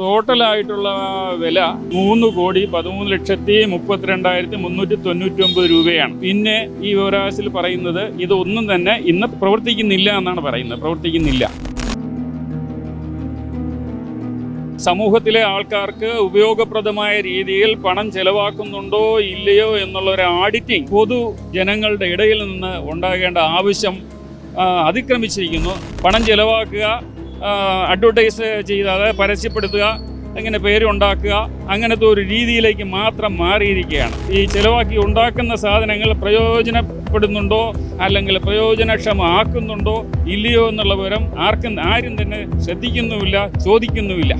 ടോട്ടലായിട്ടുള്ള വില മൂന്ന് കോടി പതിമൂന്ന് ലക്ഷത്തി മുപ്പത്തിരണ്ടായിരത്തി മുന്നൂറ്റി തൊണ്ണൂറ്റി ഒമ്പത് രൂപയാണ്. പിന്നെ ഈ വിവരാവകാശത്തിൽ പറയുന്നത് ഇതൊന്നും തന്നെ ഇന്ന് പ്രവർത്തിക്കുന്നില്ല എന്നാണ് പറയുന്നത്. പ്രവർത്തിക്കുന്നില്ല. സമൂഹത്തിലെ ആൾക്കാർക്ക് ഉപയോഗപ്രദമായ രീതിയിൽ പണം ചെലവാക്കുന്നുണ്ടോ ഇല്ലയോ എന്നുള്ള ഒരു ആഡിറ്റിംഗ് പൊതു ജനങ്ങളുടെ ഇടയിൽ നിന്ന് ഉണ്ടാകേണ്ട ആവശ്യം അതിക്രമിച്ചിരിക്കുന്നു. പണം ചെലവാക്കുക അഡ്വർടൈസ് ചെയ്താതെ പരസ്യപ്പെടുത്തുക അങ്ങനെ പേരുണ്ടാക്കുക അങ്ങനത്തെ ഒരു രീതിയിലേക്ക് മാത്രം മാറിയിരിക്കുകയാണ്. ഈ ചിലവാക്കി ഉണ്ടാക്കുന്ന സാധനങ്ങൾ പ്രയോജനപ്പെടുന്നുണ്ടോ അല്ലെങ്കിൽ പ്രയോജനക്ഷമമാക്കുന്നുണ്ടോ ഇല്ലയോ എന്നുള്ള വിവരം ആർക്കും ആരും തന്നെ ശ്രദ്ധിക്കുന്നുമില്ല ചോദിക്കുന്നുമില്ല.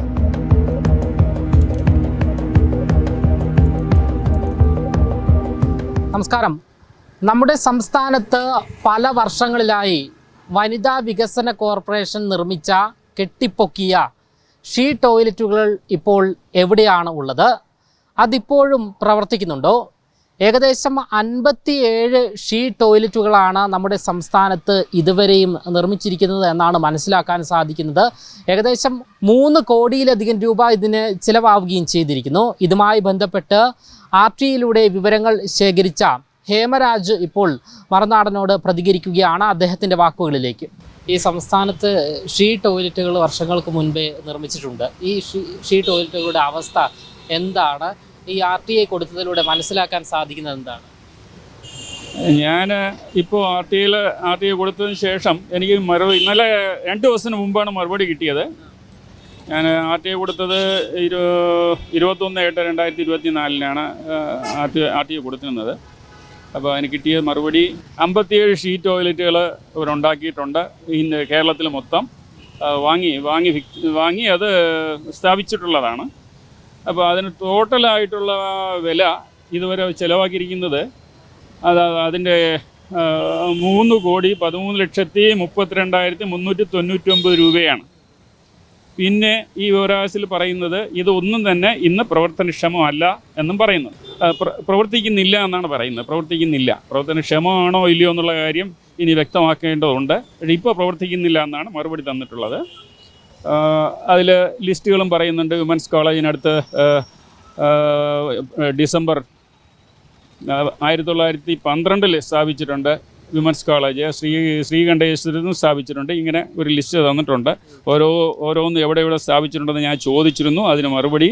നമസ്കാരം. നമ്മുടെ സംസ്ഥാനത്ത് പല വർഷങ്ങളിലായി വനിതാ വികസന കോർപ്പറേഷൻ നിർമ്മിച്ച കെട്ടിപ്പൊക്കിയ ഷീ ടോയ്ലറ്റുകൾ ഇപ്പോൾ എവിടെയാണ് ഉള്ളത്? അതിപ്പോഴും പ്രവർത്തിക്കുന്നുണ്ടോ? ഏകദേശം അൻപത്തിയേഴ് ഷീ ടോയ്ലറ്റുകളാണ് നമ്മുടെ സംസ്ഥാനത്ത് ഇതുവരെയും നിർമ്മിച്ചിരിക്കുന്നത് എന്നാണ് മനസ്സിലാക്കാൻ സാധിക്കുന്നത്. ഏകദേശം മൂന്ന് കോടിയിലധികം രൂപ ഇതിന് ചിലവാവുകയും ചെയ്തിരിക്കുന്നു. ഇതുമായി ബന്ധപ്പെട്ട് ആർ ടിയിലൂടെ വിവരങ്ങൾ ശേഖരിച്ച ഹേമരാജ് ഇപ്പോൾ മറുനാടനോട് പ്രതികരിക്കുകയാണ് അദ്ദേഹത്തിന്റെ വാക്കുകളിലേക്ക്. ഈ സംസ്ഥാനത്ത് ഷീ ടോയ്ലറ്റുകൾ വർഷങ്ങൾക്ക് മുൻപേ നിർമ്മിച്ചിട്ടുണ്ട്. ഈ ഷീ ഷീ ടോയ്ലറ്റുകളുടെ അവസ്ഥ എന്താണ്? ഈ ആർ ടി ഐ കൊടുത്തതിലൂടെ മനസ്സിലാക്കാൻ സാധിക്കുന്നത് എന്താണ്? ഞാൻ ഇപ്പോൾ ആർ ടി ഐയിൽ ആർ ടി ഐ കൊടുത്തതിന് ശേഷം എനിക്ക് മറുപടി ഇന്നലെ രണ്ട് ദിവസത്തിന് മുമ്പാണ് മറുപടി കിട്ടിയത്. ഞാൻ ആർ ടി ഐ കൊടുത്തത് ഇരു ഇരുപത്തൊന്ന് എട്ട് രണ്ടായിരത്തി ഇരുപത്തി നാലിനാണ് R T R T I കൊടുത്തിരുന്നത്. അപ്പോൾ അതിന് കിട്ടിയ മറുപടി അമ്പത്തിയേഴ് ഷീറ്റ് ടോയ്ലറ്റുകൾ ഇവരുണ്ടാക്കിയിട്ടുണ്ട്. ഇന്ന് കേരളത്തിൽ മൊത്തം. വാങ്ങി വാങ്ങി വാങ്ങി അത് സ്ഥാപിച്ചിട്ടുള്ളതാണ്. അപ്പോൾ അതിന് ടോട്ടലായിട്ടുള്ള വില ഇതുവരെ ചിലവാക്കിയിരിക്കുന്നത് അത് അതിന്റെ മൂന്ന് കോടി പതിമൂന്ന് ലക്ഷത്തി മുപ്പത്തിരണ്ടായിരത്തി മുന്നൂറ്റി തൊണ്ണൂറ്റി ഒമ്പത് രൂപയാണ്. പിന്നെ ഈ വിവരാവകാശത്തിൽ പറയുന്നത് ഇതൊന്നും തന്നെ ഇന്ന് പ്രവർത്തനക്ഷമമല്ല എന്നും പറയുന്നു. പ്രവർത്തിക്കുന്നില്ല എന്നാണ് പറയുന്നത്. പ്രവർത്തിക്കുന്നില്ല. പ്രവർത്തനക്ഷമമാണോ ഇല്ലയോ എന്നുള്ള കാര്യം ഇനി വ്യക്തമാക്കേണ്ടതുണ്ട്. പക്ഷേ ഇപ്പോൾ പ്രവർത്തിക്കുന്നില്ല എന്നാണ് മറുപടി തന്നിട്ടുള്ളത്. അതിൽ ലിസ്റ്റുകളും പറയുന്നുണ്ട്. വിമൻസ് കോളേജിനടുത്ത് ഡിസംബർ ആയിരത്തി തൊള്ളായിരത്തി പന്ത്രണ്ടിൽ സ്ഥാപിച്ചിട്ടുണ്ട് വിമൻസ് കോളേജ് ശ്രീ ശ്രീകണ്ഠേശ്വരത്തും സ്ഥാപിച്ചിട്ടുണ്ട്. ഇങ്ങനെ ഒരു ലിസ്റ്റ് തന്നിട്ടുണ്ട്. ഓരോ ഓരോന്ന് എവിടെ എവിടെ സ്ഥാപിച്ചിട്ടുണ്ടെന്ന് ഞാൻ ചോദിച്ചിരുന്നു. അതിന് മറുപടി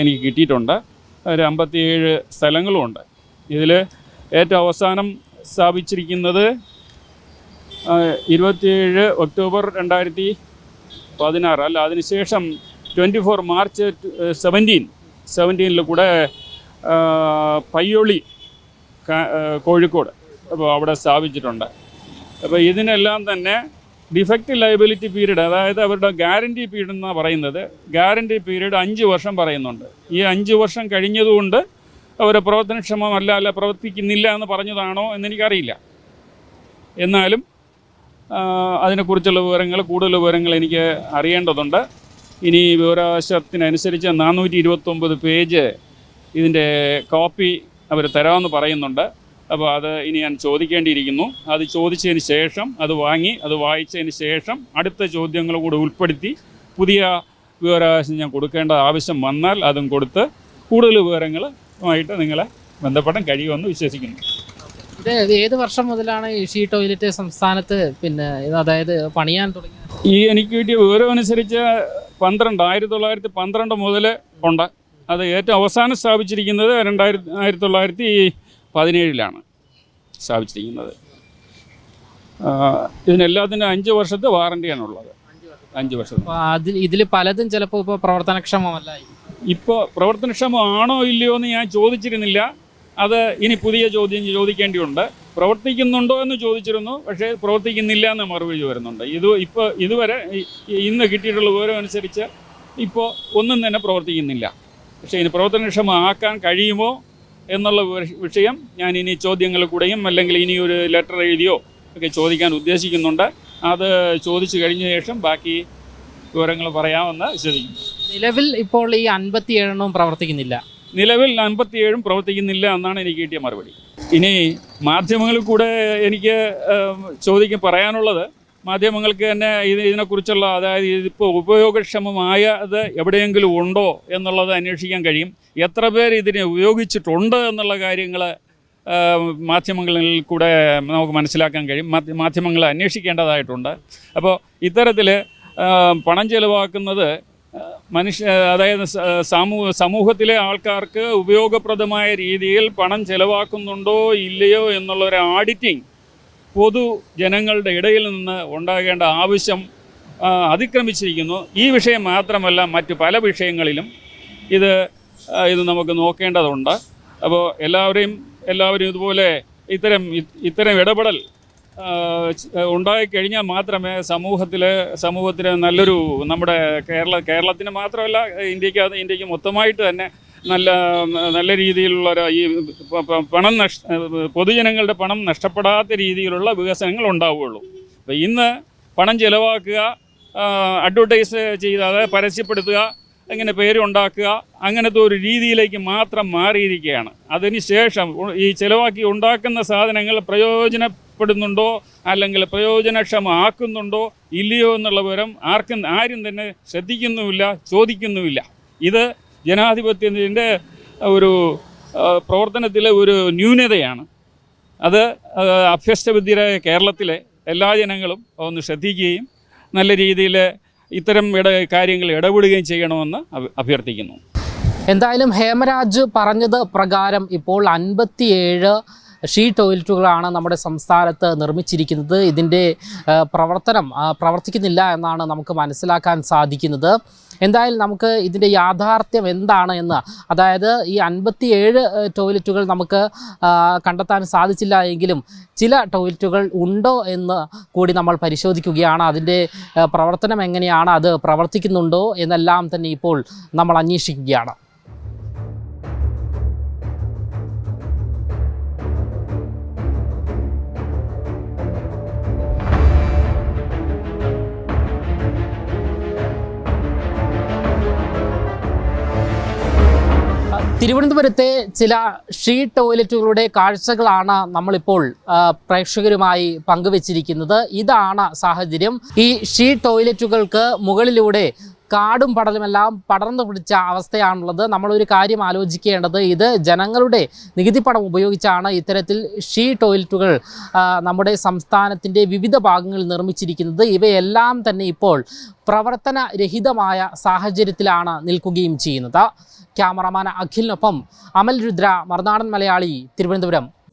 എനിക്ക് കിട്ടിയിട്ടുണ്ട്. ഒരു അമ്പത്തിയേഴ് സ്ഥലങ്ങളുമുണ്ട് ഇതിൽ ഏറ്റവും അവസാനം സ്ഥാപിച്ചിരിക്കുന്നത് ഇരുപത്തിയേഴ് ഒക്ടോബർ രണ്ടായിരത്തി പതിനാറ്. അല്ല അതിനുശേഷം ട്വന്റി ഫോർ മാർച്ച് സെവന്റീൻ. സെവന്റീനിൽ കൂടെ പയ്യോളി കോഴിക്കോട് അപ്പോൾ അവിടെ സ്ഥാപിച്ചിട്ടുണ്ട്. അപ്പോൾ ഇതിനെല്ലാം തന്നെ ഡിഫക്റ്റ് ലയബിലിറ്റി പീരീഡ് അതായത് അവരുടെ ഗ്യാരണ്ടി പീരീഡ് എന്നാണ് പറയുന്നത് ഗ്യാരണ്ടി പീരീഡ് അഞ്ച് വർഷം പറയുന്നുണ്ട്. ഈ അഞ്ച് വർഷം കഴിഞ്ഞതുകൊണ്ട് അവർ പ്രവർത്തനക്ഷമമല്ല അല്ല പ്രവർത്തിക്കുന്നില്ല എന്ന് പറഞ്ഞതാണോ എന്നെനിക്കറിയില്ല. എന്നാലും അതിനെക്കുറിച്ചുള്ള വിവരങ്ങൾ കൂടുതൽ വിവരങ്ങൾ എനിക്ക് അറിയേണ്ടതുണ്ട്. ഇനി വിവരാവകാശത്തിനനുസരിച്ച് നാനൂറ്റി ഇരുപത്തൊമ്പത് പേജ് ഇതിന്റെ കോപ്പി അവർ തരാമെന്ന് പറയുന്നുണ്ട്. അപ്പോൾ അത് ഇനി ഞാൻ ചോദിക്കേണ്ടിയിരിക്കുന്നു. അത് ചോദിച്ചതിന് ശേഷം അത് വാങ്ങി അത് വായിച്ചതിന് ശേഷം അടുത്ത ചോദ്യങ്ങൾ കൂടെ ഉൾപ്പെടുത്തി പുതിയ വിവരാവകാശം ഞാൻ കൊടുക്കേണ്ട ആവശ്യം വന്നാൽ അതും കൊടുത്ത് കൂടുതൽ വിവരങ്ങളുമായിട്ട് നിങ്ങളെ ബന്ധപ്പെടാൻ കഴിയുമെന്ന് വിശ്വസിക്കുന്നു. ഇത് ഏത് വർഷം മുതലാണ് ഈ ഷീ ടോയ്ലറ്റ് സംസ്ഥാനത്ത് പിന്നെ ഇത് അതായത് പണിയാൻ തുടങ്ങിയത്? ഈ എനിക്ക് കിട്ടിയ വിവരം അനുസരിച്ച് പന്ത്രണ്ട് ആയിരത്തി തൊള്ളായിരത്തി പന്ത്രണ്ട് മുതൽ ഉണ്ട്. അത് ഏറ്റവും അവസാനം സ്ഥാപിച്ചിരിക്കുന്നത് രണ്ടായിരത്തി ആയിരത്തി തൊള്ളായിരത്തി പതിനേഴിലാണ് സ്ഥാപിച്ചിരിക്കുന്നത്. ഇതിനെല്ലാത്തിനും അഞ്ച് വർഷത്തെ വാറണ്ടിയാണുള്ളത്. അഞ്ച് വർഷം അതിൽ ഇതിൽ പലതും ചിലപ്പോൾ ഇപ്പോൾ പ്രവർത്തനക്ഷമമല്ല. ഇപ്പോൾ പ്രവർത്തനക്ഷമമാണോ ഇല്ലയോ എന്ന് ഞാൻ ചോദിച്ചിരുന്നില്ല. അത് ഇനി പുതിയ ചോദ്യം ചോദിക്കേണ്ടിയുണ്ട്. പ്രവർത്തിക്കുന്നുണ്ടോ എന്ന് ചോദിച്ചിരുന്നു. പക്ഷേ പ്രവർത്തിക്കുന്നില്ല എന്ന് മറുപടി വരുന്നുണ്ട്. ഇത് ഇപ്പോൾ ഇതുവരെ ഇന്ന് കിട്ടിയിട്ടുള്ള വിവരം അനുസരിച്ച് ഇപ്പോൾ ഒന്നും തന്നെ പ്രവർത്തിക്കുന്നില്ല. പക്ഷേ ഇനി പ്രവർത്തനക്ഷമമാക്കാൻ കഴിയുമോ? എന്നുള്ള വിഷയം ഞാൻ ഇനി ചോദ്യങ്ങൾ കൂടെയും അല്ലെങ്കിൽ ഇനി ഒരു ലെറ്റർ എഴുതിയോ ഒക്കെ ചോദിക്കാൻ ഉദ്ദേശിക്കുന്നുണ്ട്. അത് ചോദിച്ചു കഴിഞ്ഞ ശേഷം ബാക്കി വിവരങ്ങൾ പറയാമെന്ന് വിശ്വസിക്കുന്നു. നിലവിൽ ഇപ്പോൾ ഈ അൻപത്തി ഏഴെണ്ണവും പ്രവർത്തിക്കുന്നില്ല. നിലവിൽ അൻപത്തിയേഴും പ്രവർത്തിക്കുന്നില്ല എന്നാണ് എനിക്ക് കിട്ടിയ മറുപടി. ഇനി മാധ്യമങ്ങളിൽ കൂടെ എനിക്ക് ചോദിക്കാൻ പറയാനുള്ളത് മാധ്യമങ്ങൾക്ക് തന്നെ ഇത് ഇതിനെക്കുറിച്ചുള്ള അതായത് ഇതിപ്പോൾ ഉപയോഗക്ഷമമായ അത് എവിടെയെങ്കിലും ഉണ്ടോ എന്നുള്ളത് അന്വേഷിക്കാൻ കഴിയും. എത്ര പേർ ഇതിനെ ഉപയോഗിച്ചിട്ടുണ്ട് എന്നുള്ള കാര്യങ്ങൾ മാധ്യമങ്ങളിൽ കൂടെ നമുക്ക് മനസ്സിലാക്കാൻ കഴിയും. മാധ്യ- മാധ്യമങ്ങൾ അന്വേഷിക്കേണ്ടതായിട്ടുണ്ട്. അപ്പോൾ ഇത്തരത്തിൽ പണം ചെലവാക്കുന്നത് മനുഷ്യ അതായത് സമൂഹ സമൂഹത്തിലെ ആൾക്കാർക്ക് ഉപയോഗപ്രദമായ രീതിയിൽ പണം ചെലവാക്കുന്നുണ്ടോ ഇല്ലയോ എന്നുള്ളൊരു ആഡിറ്റിംഗ് പൊതു ജനങ്ങളുടെ ഇടയിൽ നിന്ന് ഉണ്ടാകേണ്ട ആവശ്യം അതിക്രമിച്ചിരിക്കുന്നു. ഈ വിഷയം മാത്രമല്ല മറ്റു പല വിഷയങ്ങളിലും ഇത് ഇത് നമുക്ക് നോക്കേണ്ടതുണ്ട്. അപ്പോൾ എല്ലാവരെയും എല്ലാവരും ഇതുപോലെ ഇത്തരം ഇത്തരം ഇടപെടൽ ഉണ്ടായിക്കഴിഞ്ഞാൽ മാത്രമേ സമൂഹത്തിൽ സമൂഹത്തിന് നല്ലൊരു നമ്മുടെ കേരള കേരളത്തിന് മാത്രമല്ല ഇന്ത്യയ്ക്ക് ഇന്ത്യയ്ക്ക് മൊത്തമായിട്ട് തന്നെ നല്ല നല്ല രീതിയിലുള്ള ഈ പണം നഷ്ട പൊതുജനങ്ങളുടെ പണം നഷ്ടപ്പെടാത്ത രീതിയിലുള്ള വികസനങ്ങൾ ഉണ്ടാവുകയുള്ളൂ. അപ്പോൾ ഇന്ന് പണം ചിലവാക്കുക അഡ്വർടൈസ് അതായത് പരസ്യപ്പെടുത്തുക അങ്ങനെ പേരുണ്ടാക്കുക അങ്ങനത്തെ ഒരു രീതിയിലേക്ക് മാത്രം മാറിയിരിക്കുകയാണ്. അതിനുശേഷം ശേഷം ഈ ചിലവാക്കി ഉണ്ടാക്കുന്ന സാധനങ്ങൾ പ്രയോജനപ്പെടുന്നുണ്ടോ അല്ലെങ്കിൽ പ്രയോജനക്ഷമമാക്കുന്നുണ്ടോ ഇല്ലയോ എന്നുള്ള വിവരം ആർക്കും ആരും തന്നെ ശ്രദ്ധിക്കുന്നുമില്ല ചോദിക്കുന്നുമില്ല. ഇത് ജനാധിപത്യത്തിന്റെ ഒരു പ്രവർത്തനത്തിലെ ഒരു ന്യൂനതയാണ്. അത് അഭ്യസ്തവിദ്യരായ കേരളത്തിലെ എല്ലാ ജനങ്ങളും ഒന്ന് ശ്രദ്ധിക്കുകയും നല്ല രീതിയിൽ ഇത്തരം ഇട കാര്യങ്ങൾ ഇടപെടുകയും ചെയ്യണമെന്ന് അഭ്യർത്ഥിക്കുന്നു. എന്തായാലും ഹേമരാജ് പറഞ്ഞത് പ്രകാരം ഇപ്പോൾ അൻപത്തിയേഴ് ഷീ ടോയ്ലറ്റുകളാണ് നമ്മുടെ സംസ്ഥാനത്ത് നിർമ്മിച്ചിരിക്കുന്നത്. ഇതിന്റെ പ്രവർത്തനം പ്രവർത്തിക്കുന്നില്ല എന്നാണ് നമുക്ക് മനസ്സിലാക്കാൻ സാധിക്കുന്നത്. എന്തായാലും നമുക്ക് ഇതിന്റെ യാഥാർത്ഥ്യം എന്താണ് എന്ന് അതായത് ഈ അൻപത്തിയേഴ് ടോയ്ലറ്റുകൾ നമുക്ക് കണ്ടെത്താൻ സാധിച്ചില്ല എങ്കിലും ചില ടോയ്ലറ്റുകൾ ഉണ്ടോ എന്ന് കൂടി നമ്മൾ പരിശോധിക്കുകയാണ്. അതിന്റെ പ്രവർത്തനം എങ്ങനെയാണ് അത് പ്രവർത്തിക്കുന്നുണ്ടോ എന്നെല്ലാം തന്നെ ഇപ്പോൾ നമ്മൾ അന്വേഷിക്കുകയാണ്. തിരുവനന്തപുരത്തെ ചില ഷീ ടോയ്ലറ്റുകളുടെ കാഴ്ചകളാണ് നമ്മളിപ്പോൾ പ്രേക്ഷകരുമായി പങ്കുവച്ചിരിക്കുന്നത്. ഇതാണ് സാഹചര്യം. ഈ ഷീ ടോയ്ലറ്റുകൾക്ക് മുകളിലൂടെ കാടും പടലുമെല്ലാം പടർന്നു പിടിച്ച അവസ്ഥയാണുള്ളത്. നമ്മളൊരു കാര്യം ആലോചിക്കേണ്ടത് ഇത് ജനങ്ങളുടെ നികുതിപ്പണം ഉപയോഗിച്ചാണ് ഇത്തരത്തിൽ ഷീ ടോയ്ലറ്റുകൾ നമ്മുടെ സംസ്ഥാനത്തിന്റെ വിവിധ ഭാഗങ്ങളിൽ നിർമ്മിച്ചിരിക്കുന്നത്. ഇവയെല്ലാം തന്നെ ഇപ്പോൾ പ്രവർത്തനരഹിതമായ സാഹചര്യത്തിലാണ് നിൽക്കുകയും ചെയ്യുന്നത്. ക്യാമറമാൻ അഖിലിനൊപ്പം അമൽ രുദ്ര മറുനാടൻ മലയാളി തിരുവനന്തപുരം.